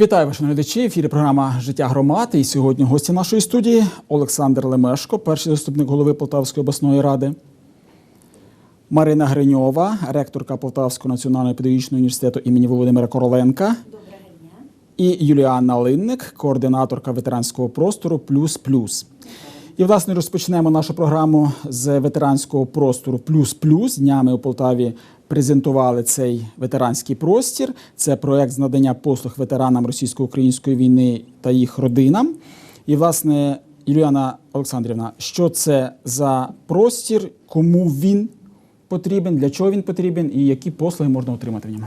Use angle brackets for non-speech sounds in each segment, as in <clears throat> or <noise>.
Вітаю ваші глядачі. В ефірі програма Життя громад. І сьогодні гості нашої студії Олександр Лемешко, перший заступник голови Полтавської обласної ради, Марина Гриньова, ректорка Полтавського національного педагогічного університету імені Володимира Короленка. Доброго дня. І Юліанна Линник, координаторка ветеранського простору Плюс Плюс. І, власне, розпочнемо нашу програму з ветеранського простору Плюс Плюс. Днями у Полтаві презентували цей ветеранський простір. Це проект з надання послуг ветеранам російсько-української війни та їх родинам. І, власне, Юліана Олександрівна, що це за простір, кому він потрібен, для чого він потрібен і які послуги можна отримати в ньому?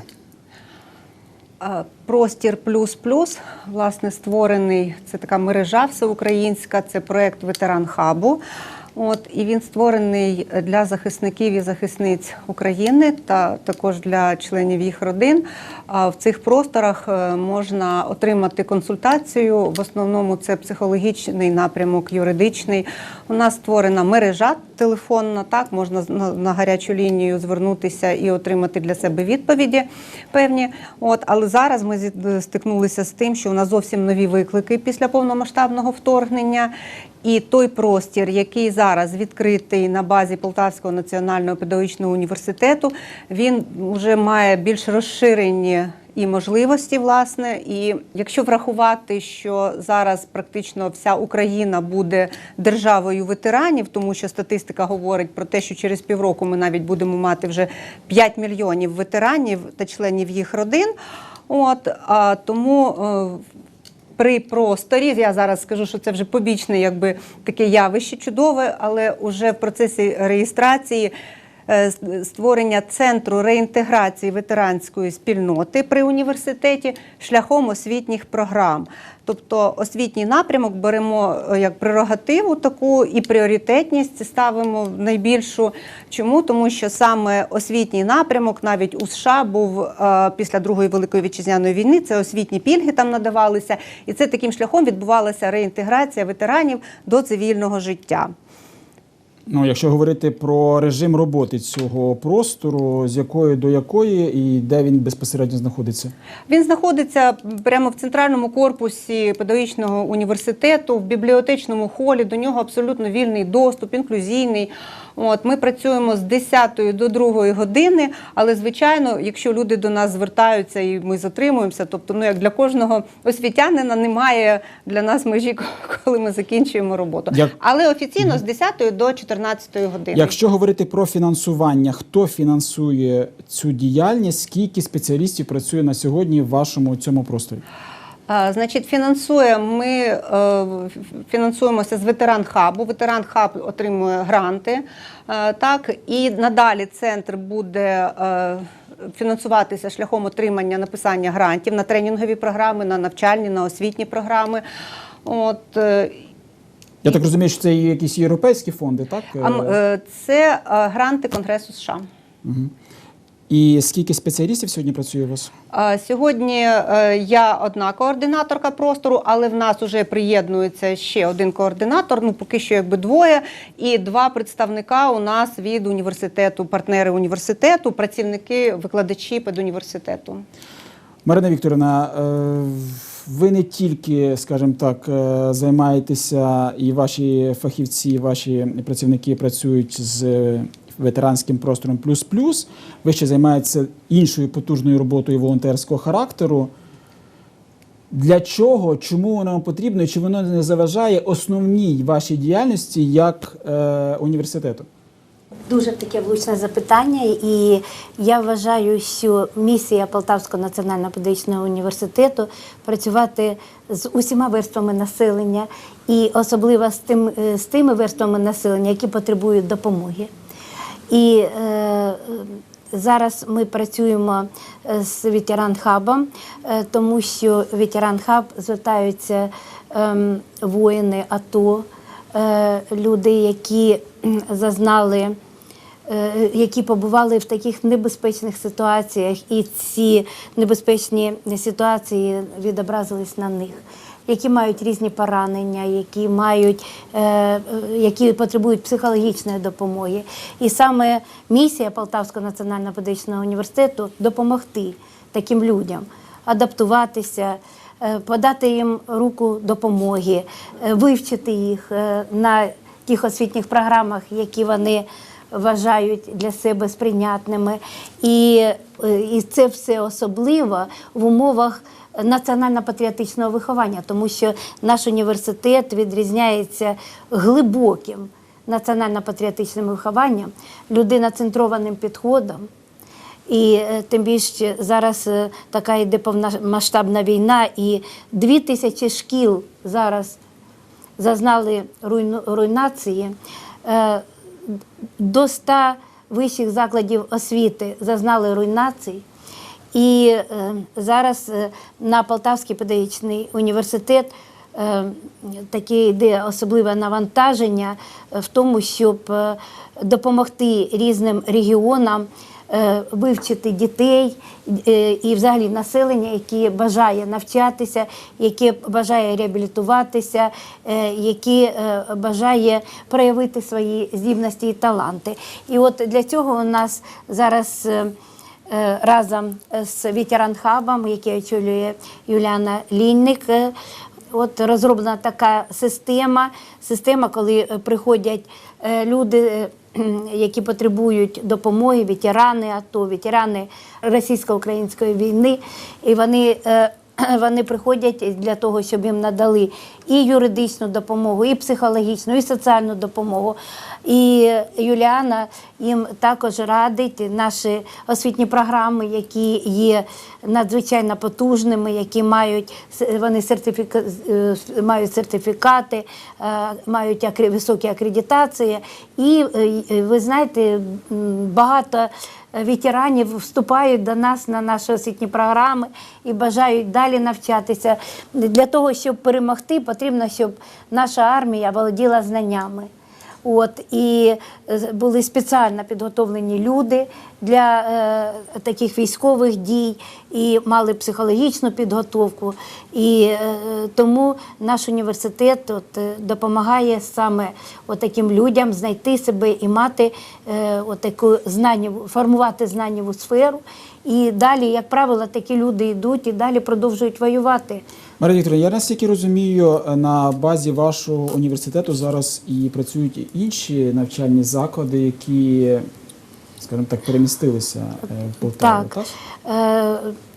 Простір плюс плюс власне створений. Це така мережа всеукраїнська. Це проект ветеран хабу. От і він створений для захисників і захисниць України та також для членів їх родин. А в цих просторах е, можна отримати консультацію. В основному це психологічний напрямок, юридичний. У нас створена мережа телефонна. Так можна на, гарячу лінію звернутися і отримати для себе відповіді певні. От але зараз ми стикнулися з тим, що у нас зовсім нові виклики після повномасштабного вторгнення. І той простір, який зараз відкритий на базі Полтавського національного педагогічного університету, він вже має більш розширені і можливості, власне. І якщо врахувати, що зараз практично вся Україна буде державою ветеранів, тому що статистика говорить про те, що через півроку ми навіть будемо мати вже 5 мільйонів ветеранів та членів їх родин. От а тому. При просторі. Я зараз скажу, що це вже побічне, якби таке явище чудове, але вже в процесі реєстрації. Е, Створення центру реінтеграції ветеранської спільноти при університеті шляхом освітніх програм. Тобто освітній напрямок беремо е, як прерогативу таку і пріоритетність ставимо найбільшу. Чому? Тому що саме освітній напрямок навіть у США був е, після Другої великої вітчизняної війни. Це освітні пільги там надавалися, і це таким шляхом відбувалася реінтеграція ветеранів до цивільного життя. Ну, якщо говорити про режим роботи цього простору, з якої до якої і де він безпосередньо знаходиться? Він знаходиться прямо в центральному корпусі педагогічного університету, в бібліотечному холі. До нього абсолютно вільний доступ, інклюзійний. От ми працюємо з 10 до 2 години, але звичайно, якщо люди до нас звертаються і ми затримуємося, тобто, ну як для кожного освітянина немає для нас межі, <laughs> коли ми закінчуємо роботу. Як- Але офіційно з 10 до 14 години. Якщо говорити про фінансування, хто фінансує цю діяльність, скільки спеціалістів працює на сьогодні в вашому цьому просторі? Значить, фінансуємо ми е, фінансуємося з ветеран хабу. Ветеран хаб отримує гранти. е, Так і надалі центр буде е, фінансуватися шляхом отримання написання грантів на тренінгові програми, на навчальні, на освітні програми. От Я так розумію, що це якісь європейські фонди, так? це гранти Конгресу США. І скільки спеціалістів сьогодні працює у вас? Сьогодні е, я одна координаторка простору, але в нас вже приєднується ще один координатор. Ну поки що якби двоє, і два представника у нас від університету, партнери університету, працівники, викладачі педуніверситету. Марина Вікторівна, е, ви не тільки, скажімо так, е, займаєтеся, і ваші фахівці, і ваші працівники працюють з ветеранським простором плюс плюс. Ви ще займаєтеся іншою потужною роботою волонтерського характеру. Для чого, чому воно вам потрібно, чи воно не заважає основній вашій діяльності як е, університету? Дуже таке влучне запитання, і я вважаю, що місія Полтавського національного педагогічного університету працювати з усіма верствами населення, і особливо з тим е, з тими верствами населення, які потребують допомоги. І е, зараз ми працюємо е, з ветеран хабом, е, тому що ветеран хаб звертаються ем, воїни АТО, е, люди, які зазнали. е, Які побували в таких небезпечних ситуаціях, і ці небезпечні ситуації відобразились на них. Які мають різні поранення, які мають, е, які потребують психологічної допомоги. І саме місія Полтавського національного педагогічного університету допомогти таким людям адаптуватися. е, подати їм руку допомоги, е, вивчити їх на тих освітніх програмах, які вони вважають для себе сприйнятними. І, і це все особливо в умовах національно-патріотичного виховання, тому що наш університет відрізняється глибоким національно-патріотичним вихованням, людиноцентрованим підходом. І е, тим більше зараз е, така йде повномасштабна війна, і дві тисячі шкіл зараз зазнали руйнації. Е, До 100 вищих закладів освіти зазнали руйнацій. І е, зараз е, на Полтавський педагогічний університет е, таке йде особливе навантаження в тому, щоб допомогти різним регіонам вивчити дітей і взагалі населення, яке бажає навчатися, яке бажає реабілітуватися, яке бажає проявити свої здібності і таланти. І от для цього у нас зараз. Е, Разом з ветеранхабом, який очолює Юліана Лінник, е, От розроблена така система, система, коли е, приходять люди, які потребують допомоги, ветерани АТО, ветерани російсько-української війни, і вони. <clears throat> Вони приходять для того, щоб їм надали і юридичну допомогу, і психологічну, і соціальну допомогу. І Юліана їм також радить наші освітні програми, які є надзвичайно потужними, які мають вони сертифіка, е, мають сертифікати, е, мають високі акредитації. І е, ви знаєте, багато ветеранів вступають до нас на наші освітні програми і бажають далі навчатися. Для того, щоб перемогти, потрібно, щоб наша армія володіла знаннями. От і е, були спеціально підготовлені люди для е, таких військових дій і мали психологічну підготовку. І е, тому наш університет от, е, допомагає саме от таким людям знайти себе і мати е, от таку знаннєву, формувати знаннєву сферу. І далі, як правило, такі люди йдуть і далі продовжують воювати. Марія Вікторівна, я наскільки розумію, на базі вашого університету зараз і працюють і інші навчальні заклади, які, скажімо так, перемістилися е, в Полтаву. Так.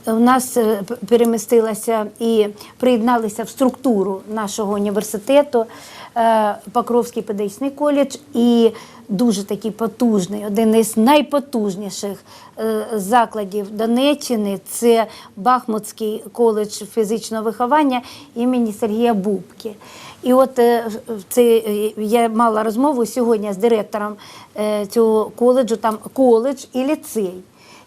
Е, у нас е, перемістилася і приєдналися в структуру нашого університету Покровський педагогічний коледж і дуже такий потужний, один із найпотужніших е, закладів Донеччини це Бахмутський коледж фізичного виховання імені Сергія Бубки. І от е, це е, я мала розмову сьогодні з директором е, цього коледжу, там коледж і ліцей.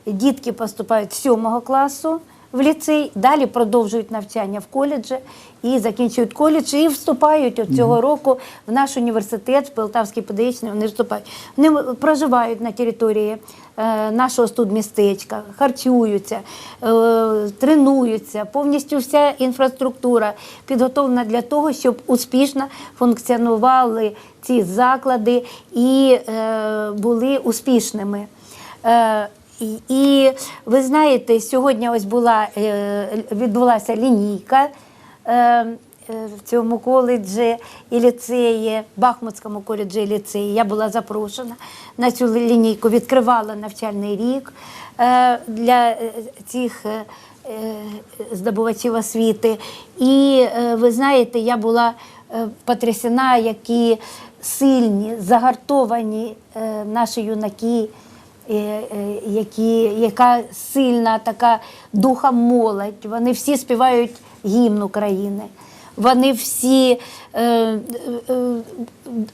Дітки поступають з 7 класу в ліцей, далі продовжують навчання в коледжі і закінчують коледж і вступають от цього року в наш університет, в Полтавський педагогічний, вони вступають. Вони проживають на території е, нашого студмістечка, харчуються, е, тренуються, повністю вся інфраструктура підготовлена для того, щоб успішно функціонували ці заклади і е, були успішними. Е, і, ви знаєте, сьогодні ось була е, відбулася лінійка е, е, в цьому коледжі і ліцеї, Бахмутському коледжі і ліцеї. Я була запрошена на цю лінійку, відкривала навчальний рік для цих. Здобувачів освіти. І ви знаєте, я була потрясена, які сильні, загартовані наші юнаки, які, яка сильна така духа молодь. Вони всі співають гімн України. Вони всі е, е, е,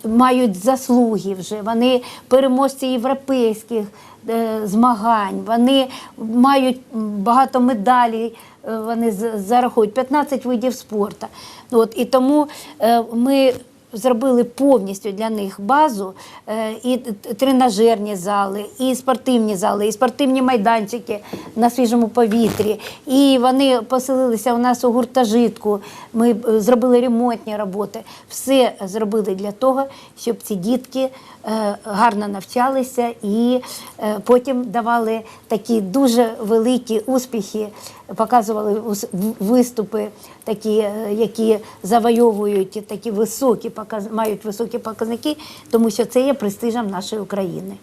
мають заслуги вже, вони переможці європейських е, змагань, вони мають багато медалей, е, вони зарахують 15 видів спорту. От, і тому е, ми зробили повністю для них базу е, і тренажерні зали, і спортивні зали, і спортивні майданчики на свіжому повітрі. І вони поселилися у нас у гуртожитку. Ми е, зробили ремонтні роботи. Все зробили для того, щоб ці дітки е, гарно навчалися і потім давали такі дуже великі успіхи показували виступи, такі, е, які завойовують такі високі показ, мають високі показники, тому що це є престижем нашої України.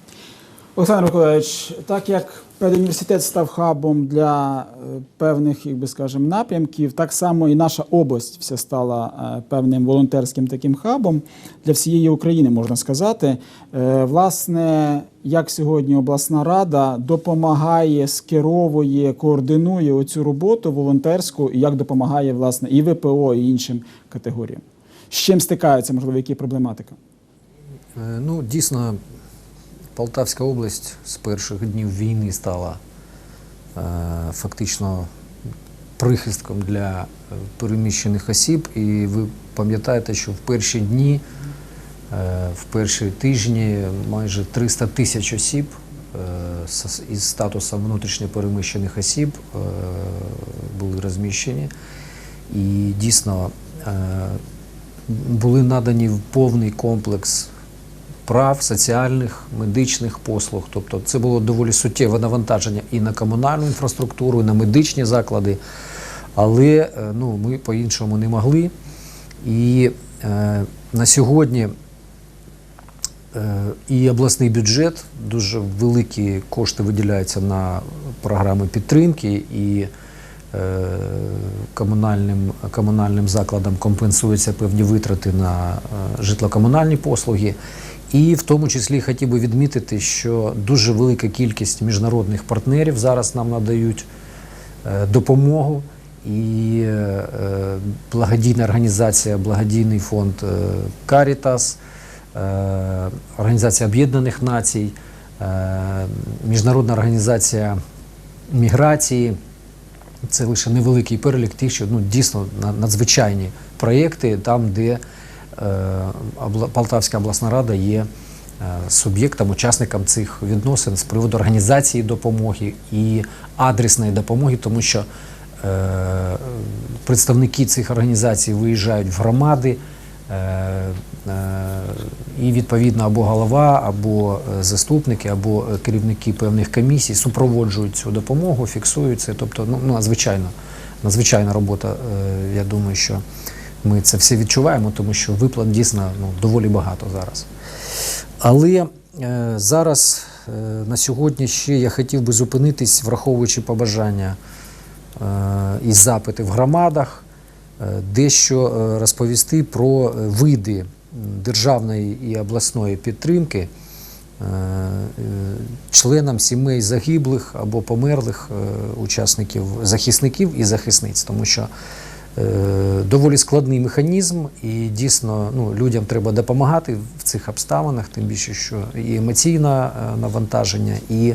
Олександр Миколаївич, так як педуніверситет став хабом для е, певних, як би скажемо, напрямків, так само і наша область вся стала е, певним волонтерським таким хабом для всієї України, можна сказати. Е, Власне, як сьогодні обласна рада допомагає, скеровує, координує оцю роботу волонтерську, і як допомагає власне і ВПО, і іншим категоріям. З чим стикаються, можливо, які проблематика? Ну, дійсно, Полтавська область з перших днів війни стала е, фактично прихистком для е, переміщених осіб. І ви пам'ятаєте, що в перші дні, е, в перші тижні майже 300 тисяч осіб е, із статусом внутрішньопереміщених осіб були розміщені. І дійсно були надані повний комплекс прав, соціальних, медичних послуг. Тобто це було доволі суттєве навантаження і на комунальну інфраструктуру, і на медичні заклади. Але е, ну, ми по-іншому не могли. І е, на сьогодні е, і обласний бюджет, дуже великі кошти виділяються на програми підтримки, і е, комунальним, комунальним закладам компенсуються певні витрати на е, житлокомунальні послуги. І в тому числі хотів би відмітити, що дуже велика кількість міжнародних партнерів зараз нам надають е, допомогу. І е, благодійна організація, благодійний фонд е, е, Організація Об'єднаних Націй, е, Міжнародна організація міграції. Це лише невеликий перелік тих, що ну, дійсно на- надзвичайні проєкти, там, де е, Полтавська обласна рада є е, суб'єктом, учасником цих відносин з приводу організації допомоги і адресної допомоги, тому що е, представники цих організацій виїжджають в громади. е, е, І відповідно або голова, або е, заступники, або е, керівники певних комісій супроводжують цю допомогу, фіксують це. Тобто, ну, ну надзвичайно, надзвичайна робота. Е, Я думаю, що ми це все відчуваємо, тому що виплат дійсно ну, доволі багато зараз. Але е, зараз е, на сьогодні ще я хотів би зупинитись, враховуючи побажання е, і запити в громадах, е, дещо е, розповісти про е, види державної і обласної підтримки е, е, членам сімей загиблих або померлих е, учасників, захисників і захисниць, тому що доволі складний механізм, і дійсно ну, людям треба допомагати в цих обставинах, тим більше, що і емоційне е, навантаження, і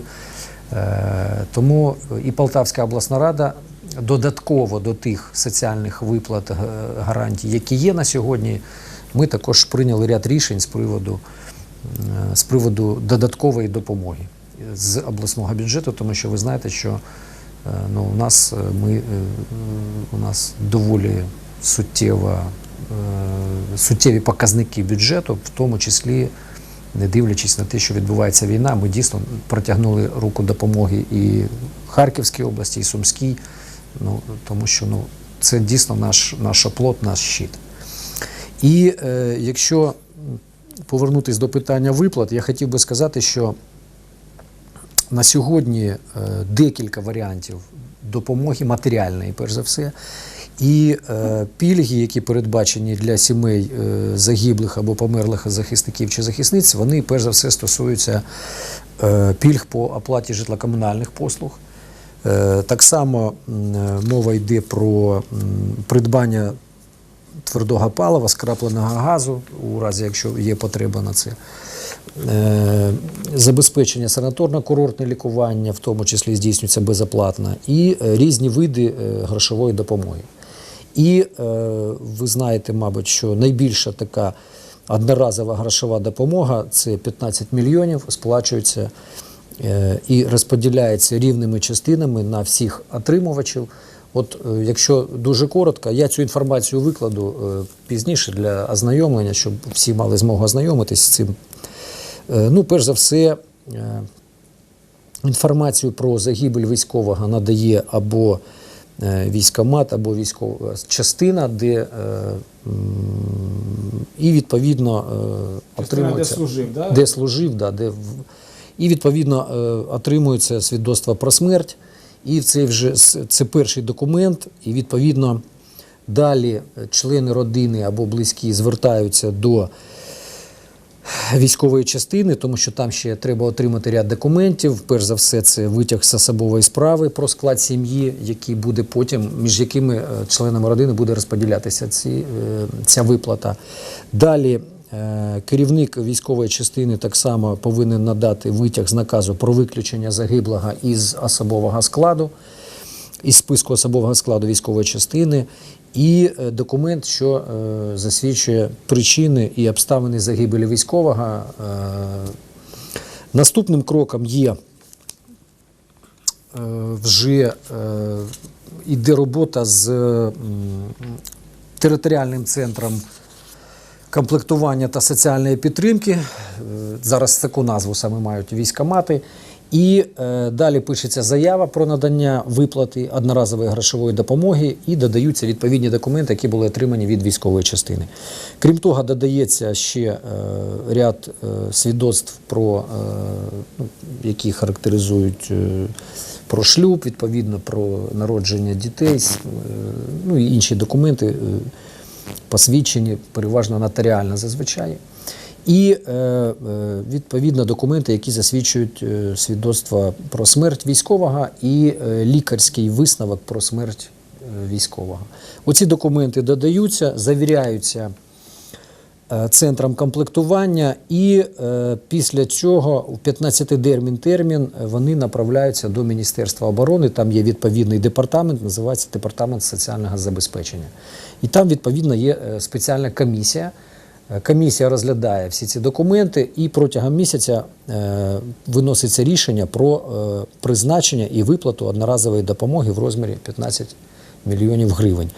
е, тому і Полтавська обласна рада додатково до тих соціальних виплат е, гарантій, які є на сьогодні, ми також прийняли ряд рішень з приводу, е, з приводу додаткової допомоги з обласного бюджету, тому що ви знаєте, що е, ну, у нас е, ми е, у нас доволі суттєва, е, суттєві показники бюджету, в тому числі. Не дивлячись на те, що відбувається війна, ми дійсно протягнули руку допомоги і Харківській області, і Сумській, ну, тому що ну, це дійсно наш, наш оплот, наш щит. І е, якщо повернутися до питання виплат, я хотів би сказати, що на сьогодні е, декілька варіантів допомоги матеріальної, перш за все, і е, пільги, які передбачені для сімей е, загиблих або померлих захисників чи захисниць, вони перш за все стосуються пільг по оплаті житлокомунальних послуг. Так само мова йде про придбання твердого палива, скрапленого газу, у разі якщо є потреба на це. Е, Забезпечення санаторно-курортне лікування, в тому числі здійснюється безоплатно, і е, різні види е, грошової допомоги. І ви знаєте, мабуть, що найбільша така одноразова грошова допомога це 15 мільйонів, сплачується і розподіляється рівними частинами на всіх отримувачів. От якщо дуже коротко, я цю інформацію викладу пізніше для ознайомлення, щоб всі мали змогу ознайомитись з цим. Е, Ну, перш за все, е, інформацію про загибель військового надає або е, військомат або військова частина, де і відповідно е, Частина, де служив, да? де служив, да, де і відповідно отримується свідоцтво про смерть. І це вже це перший документ, і відповідно далі члени родини або близькі звертаються до військової частини, тому що там ще треба отримати ряд документів. Перш за все, це витяг з особової справи про склад сім'ї, який буде потім, між якими е, членами родини буде розподілятися ці, е, ця виплата. Далі е, керівник військової частини так само повинен надати витяг з наказу про виключення загиблого із особового складу із списку особового складу військової частини, і е, документ, що е, засвідчує причини і обставини загибелі військового. Е, наступним кроком є вже е, іде робота з територіальним центром комплектування та соціальної підтримки. Зараз таку назву саме мають військомати. І е, далі пишеться заява про надання виплати одноразової грошової допомоги і додаються відповідні документи, які були отримані від військової частини. Крім того, додається ще е, ряд е, свідоцтв, про, е, ну, які характеризують е, про шлюб, відповідно про народження дітей, е, ну і інші документи. е, посвідчені, переважно нотаріально зазвичай. І е, е, відповідно документи, які засвідчують е, свідоцтво про смерть військового і лікарський висновок про смерть військового. Оці документи додаються, завіряються центром комплектування, і після цього в 15-дермін термін вони направляються до Міністерства оборони. Там є відповідний департамент, називається департамент соціального забезпечення. І там відповідно є спеціальна комісія. Е, Комісія розглядає всі ці документи, і протягом місяця е, виноситься рішення про е, призначення і виплату одноразової допомоги в розмірі 15 мільйонів гривень.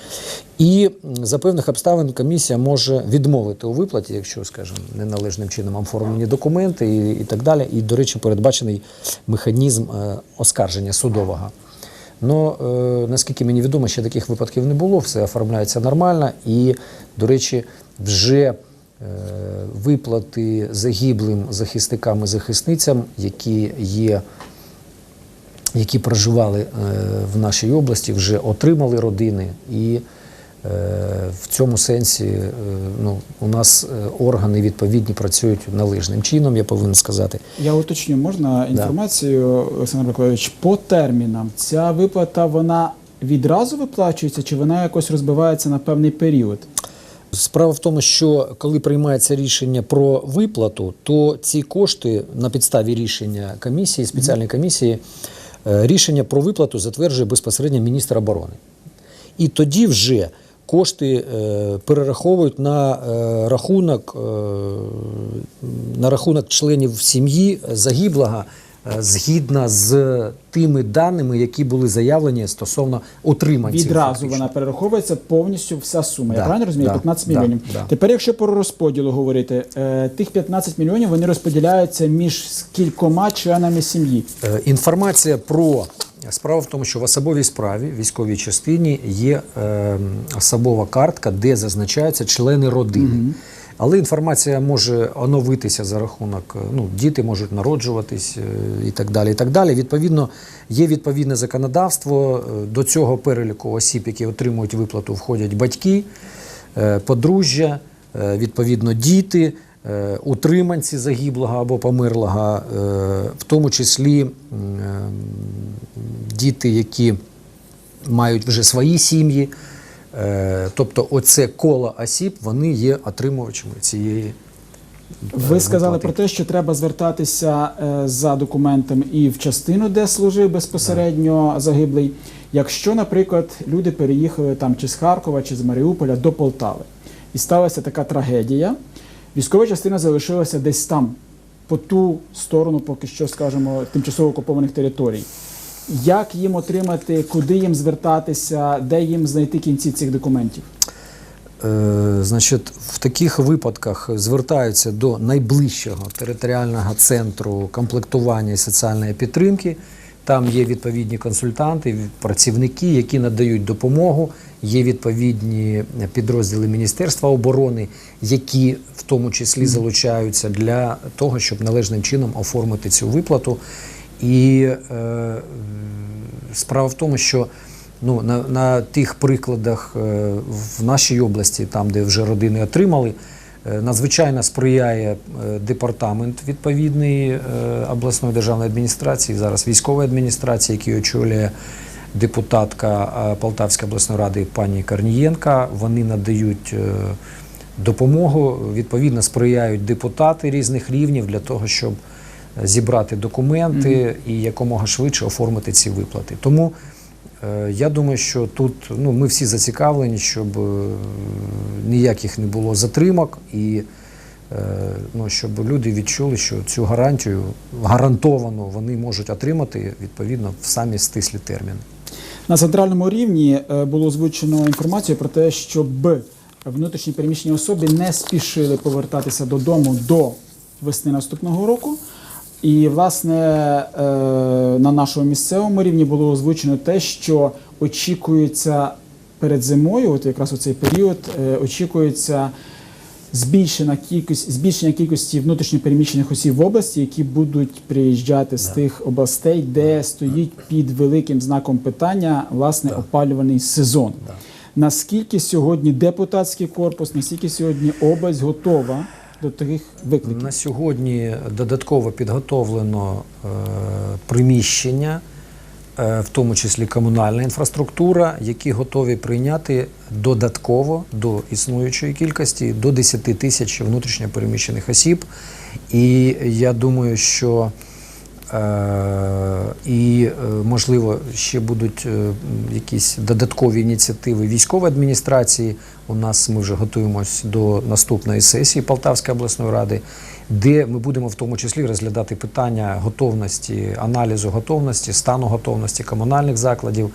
І за певних обставин комісія може відмовити у виплаті, якщо, скажімо, неналежним чином оформлені документи і, і так далі. І, до речі, передбачений механізм оскарження судового. Ну, е, наскільки мені відомо, ще таких випадків не було, все оформляється нормально. І, до речі, вже виплати загиблим захисникам і захисницям, які є які проживали е, в нашій області, вже отримали родини. І е, в цьому сенсі е, ну, у нас е, органи відповідні працюють належним чином, я повинен сказати. Я уточню, можна інформацію, Олександр Миколаївич, по термінам. Ця виплата вона відразу виплачується, чи вона якось розбивається на певний період? Справа в тому, що коли приймається рішення про виплату, то ці кошти на підставі рішення комісії, спеціальної комісії, е, рішення про виплату затверджує безпосередньо міністр оборони. І тоді вже кошти е, перераховують на е, рахунок, на рахунок членів сім'ї загиблого згідно з тими даними, які були заявлені стосовно утриманців. Відразу фактично. вона перераховується повністю вся сума. Я правильно розумію? да, 15 мільйонів. да. Тепер, якщо про розподіл говорити, е, тих 15 мільйонів вони розподіляються між кількома членами сім'ї. Е, Інформація про справа в тому, що в особовій справі військовій частині є е, особова картка, де зазначаються члени родини. Але інформація може оновитися за рахунок, е, ну, діти можуть народжуватись е, і так далі. І так далі. Відповідно, є відповідне законодавство. Е, До цього переліку осіб, які отримують виплату, входять батьки, подружжя, відповідно, діти, утриманці загиблого або померлого, в тому числі діти, які мають вже свої сім'ї. Е, Тобто, оце коло осіб, вони є отримувачами цієї. е, Ви сказали про те, що треба звертатися е, за документом і в частину, де служив безпосередньо загиблий. Якщо, наприклад, люди переїхали там чи з Харкова, чи з Маріуполя до Полтави, і сталася така трагедія, військова частина залишилася десь там, по ту сторону, поки що, скажімо, тимчасово окупованих територій. Як їм отримати, куди їм звертатися, де їм знайти кінці цих документів? Е, Значить, в таких випадках звертаються до найближчого територіального центру комплектування і соціальної підтримки. Там є відповідні консультанти, працівники, які надають допомогу. Є відповідні підрозділи Міністерства оборони, які в тому числі залучаються для того, щоб належним чином оформити цю виплату. І е, справа в тому, що ну, на, на тих прикладах е, в нашій області, там, де вже родини отримали, е, надзвичайно сприяє е, департамент відповідний е, обласної державної адміністрації, зараз військової адміністрації, який очолює депутатка Полтавської обласної ради пані Корнієнка. Вони надають е, допомогу, відповідно сприяють депутати різних рівнів для того, щоб зібрати документи і якомога швидше оформити ці виплати. Тому е, я думаю, що тут ну, ми всі зацікавлені, щоб е, ніяких не було затримок і е, ну, щоб люди відчули, що цю гарантію гарантовану вони можуть отримати відповідно в самі стислі терміни. На центральному рівні е, було озвучено інформацію про те, щоб внутрішні переміщені особи не спішили повертатися додому до весни наступного року. І, власне, е, на нашому місцевому рівні було озвучено те, що очікується перед зимою, от якраз у цей період, е, очікується збільшена кількість збільшення кількості внутрішньопереміщених осіб в області, які будуть приїжджати з тих областей, де стоїть під великим знаком питання власне опалювальний сезон. Наскільки сьогодні депутатський корпус, наскільки сьогодні область готова до таких викликів? На сьогодні додатково підготовлено е, приміщення, е, в тому числі комунальна інфраструктура, які готові прийняти додатково до існуючої кількості до 10 тисяч внутрішньопереміщених осіб. І я думаю, що і, е, можливо, ще будуть е, якісь додаткові ініціативи військової адміністрації. У нас ми вже готуємось до наступної сесії Полтавської обласної ради, де ми будемо в тому числі розглядати питання готовності, аналізу готовності, стану готовності комунальних закладів.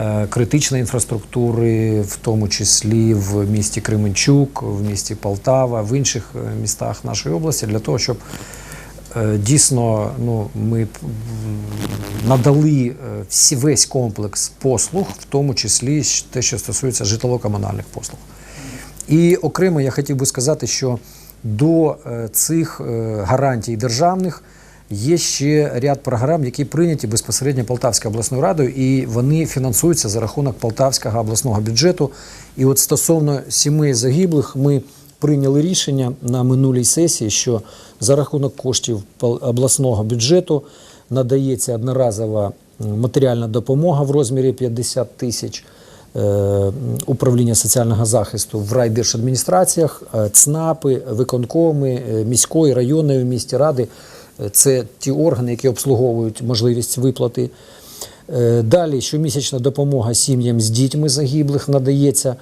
е, Критичної інфраструктури, в тому числі в місті Кременчук, в місті Полтава, в інших е, містах нашої області, для того, щоб Е, Дійсно, ну ми надали е, всі весь комплекс послуг, в тому числі те, що стосується житлово-комунальних послуг. І окремо я хотів би сказати, що до е, цих е, гарантій державних є ще ряд програм, які прийняті безпосередньо Полтавською обласною радою, і вони фінансуються за рахунок Полтавського обласного бюджету. І от стосовно сімей загиблих, ми прийняли рішення на минулій сесії, що за рахунок коштів обласного бюджету надається одноразова матеріальна допомога в розмірі 50 тисяч е, управління соціального захисту в райдержадміністраціях, е, ЦНАПи, виконкоми е, міської, районної місті ради. Це ті органи, які обслуговують можливість виплати. Далі щомісячна допомога сім'ям з дітьми загиблих надається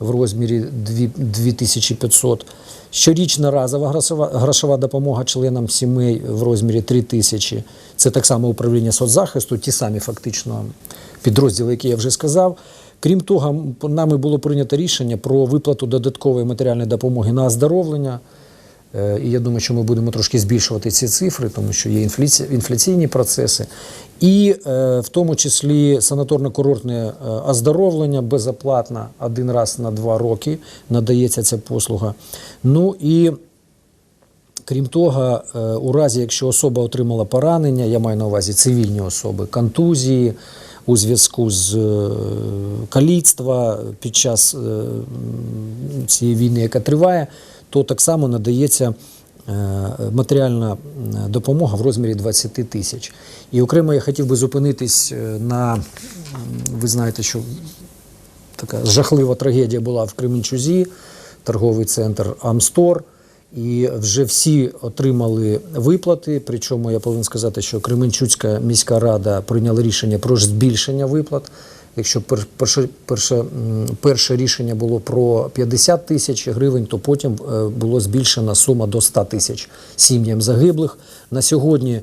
в розмірі 2 2500. Щорічна разова грошова, допомога членам сімей в розмірі 3 тисячі. Це так само управління соцзахисту, ті самі фактично підрозділи, які я вже сказав. Крім того, нами було прийнято рішення про виплату додаткової матеріальної допомоги на оздоровлення. Е, І я думаю, що ми будемо трошки збільшувати ці цифри, тому що є інфляці- інфляційні процеси. І е, в тому числі санаторно-курортне е, оздоровлення безоплатно один раз на два роки надається ця послуга. Ну і Крім того, у разі, якщо особа отримала поранення, я маю на увазі цивільні особи, контузії у зв'язку з каліцтва під час цієї війни, яка триває, то так само надається е, матеріальна допомога в розмірі 20 тисяч. І окремо я хотів би зупинитись е, на, ви знаєте, що така жахлива трагедія була в Кременчузі, торговий центр Амстор. І вже всі отримали виплати. Причому я повинен сказати, що Кременчуцька міська рада прийняла рішення про збільшення виплат. Якщо перше, перше, перше рішення було про 50 тисяч гривень, то потім е, було збільшена сума до 100 тисяч сім'ям загиблих. На сьогодні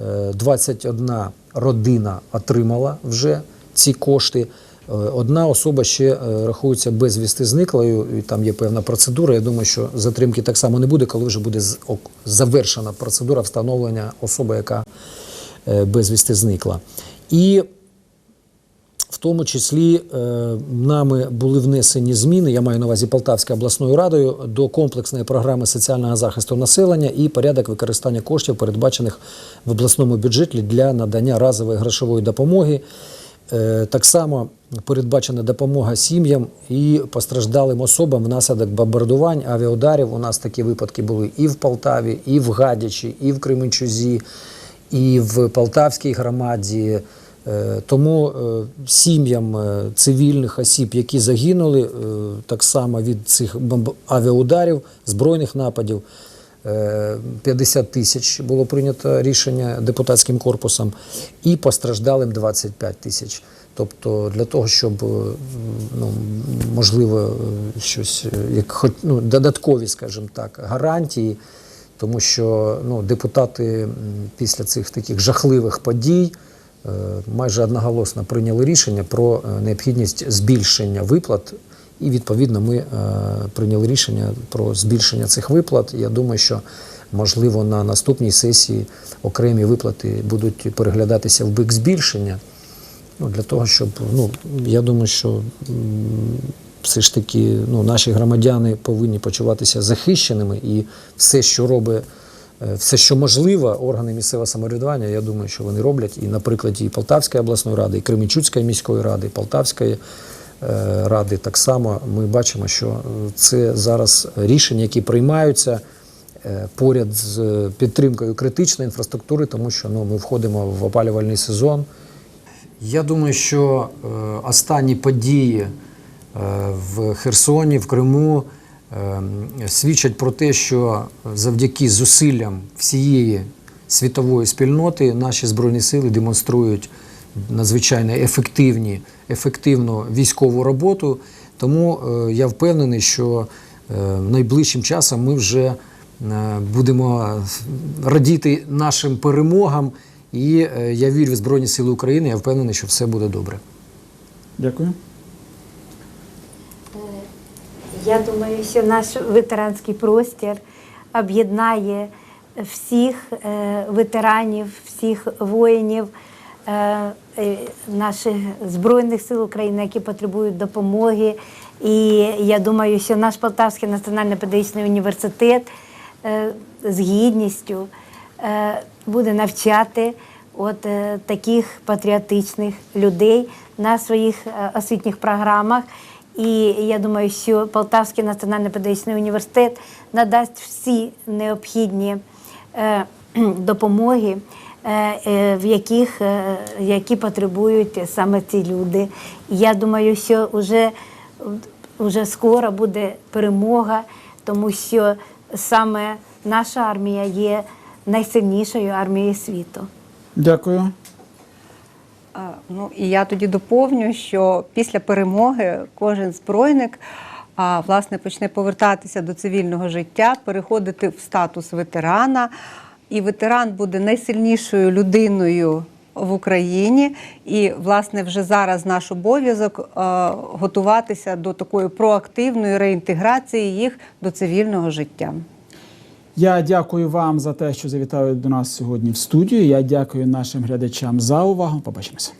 е, 21 родина отримала вже ці кошти. Е, Одна особа ще е, рахується безвісти зниклою, і там є певна процедура. Я думаю, що затримки так само не буде, коли вже буде завершена процедура встановлення особи, яка е, безвісти зникла. І в тому числі е, нами були внесені зміни, я маю на увазі Полтавською обласною радою, до комплексної програми соціального захисту населення і порядок використання коштів, передбачених в обласному бюджеті для надання разової грошової допомоги. Е, Так само передбачена допомога сім'ям і постраждалим особам внаслідок бомбардувань, авіаударів. У нас такі випадки були і в Полтаві, і в Гадячі, і в Кременчузі, і в Полтавській громаді. Е, Тому е, сім'ям е, цивільних осіб, які загинули, так само від цих авіаударів, збройних нападів, е, 50 тисяч було прийнято рішення депутатським корпусом, і постраждалим 25 тисяч. Тобто для того, щоб ну, можливо щось як ну, додаткові, скажімо так, гарантії, тому що ну, депутати після цих таких жахливих подій майже одноголосно прийняли рішення про е, необхідність збільшення виплат. І відповідно ми е, прийняли рішення про збільшення цих виплат. Я думаю, що можливо на наступній сесії окремі виплати будуть переглядатися в бік збільшення. Ну, для того, щоб ну, я думаю, що все ж таки ну, наші громадяни повинні почуватися захищеними і все, що робить, е, все, що можливо, органи місцевого самоврядування, я думаю, що вони роблять. І на прикладі і Полтавської обласної ради, і Кременчуцької міської ради, і Полтавської е, ради так само ми бачимо, що е, це зараз рішення, які приймаються е, поряд з е, підтримкою критичної інфраструктури, тому що ну, ми входимо в опалювальний сезон. Я думаю, що е, останні події е, в Херсоні, в Криму е, свідчать про те, що завдяки зусиллям всієї світової спільноти наші збройні сили демонструють надзвичайно ефективні, ефективну військову роботу. Тому е, я впевнений, що е, найближчим часом ми вже е, будемо радіти нашим перемогам. І я вірю в Збройні Сили України. Я впевнений, що все буде добре. Дякую. Я думаю, що наш ветеранський простір об'єднає всіх е, ветеранів, всіх воїнів е, е, наших Збройних сил України, які потребують допомоги. І я думаю, що наш Полтавський національний педагогічний університет з гідністю буде навчати от таких патріотичних людей на своїх освітніх програмах. І я думаю, що Полтавський національний педагогічний університет надасть всі необхідні е, <clears throat> допомоги, е, е, в яких, е, які потребують саме ці люди. Я думаю, що вже, вже скоро буде перемога, тому що саме наша армія є найсильнішою армією світу. Дякую. Ну і я тоді доповню, що після перемоги кожен збройник а, власне почне повертатися до цивільного життя, переходити в статус ветерана. І ветеран буде найсильнішою людиною в Україні. І, власне, вже зараз наш обов'язок готуватися до такої проактивної реінтеграції їх до цивільного життя. Я дякую вам за те, що завітали до нас сьогодні в студію. Я дякую нашим глядачам за увагу. Побачимося.